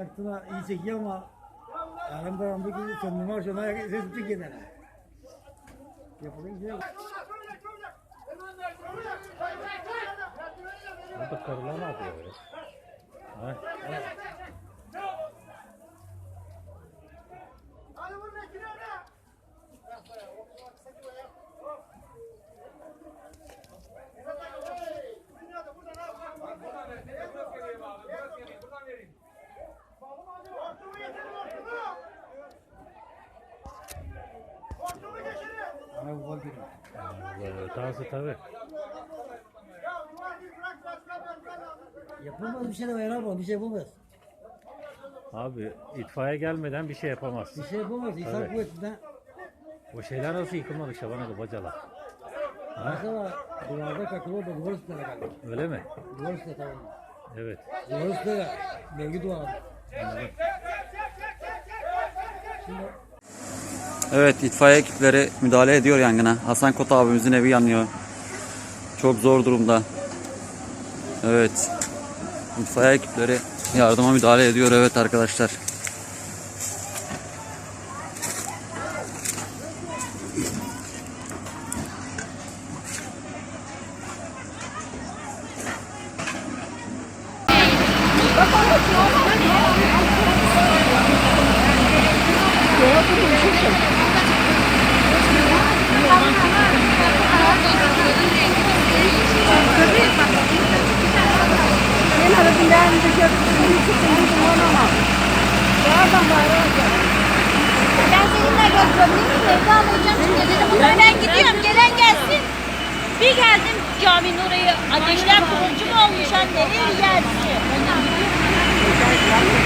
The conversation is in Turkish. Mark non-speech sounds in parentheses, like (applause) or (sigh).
altına iyi çekiyor ama yarım karanlık var şuna ses. Yapılır bir şey yok. Burada karılar ne yapıyor böyle? Ha? Böyle dansı tabii. Yapılmaz bir şey de yaramaz. Bir şey yapamaz. Abi itfaiye gelmeden bir şey yapamaz. Bir şey yapamaz. İnsan Evet. kuvvetinden. O şeyler nasıl yıkılmadı Şaban abi bacalar? Mesela duvarda kakılı da duvar üstüne kaldı. Öyle mi? Duvar üstüne tamam. Evet. Duvar üstüne belki duvar. Evet itfaiye ekipleri müdahale ediyor yangına. Hasan Kot abimizin evi yanıyor. Çok zor durumda. Evet. İtfaiye ekipleri yardıma müdahale ediyor evet arkadaşlar. Ben (laughs) Vallahi hocam dedim bunlar ben gidiyorum gelen gelsin. Bir geldim caminin orayı ateşler kurucu mu olmuş anne? İyi gelsin.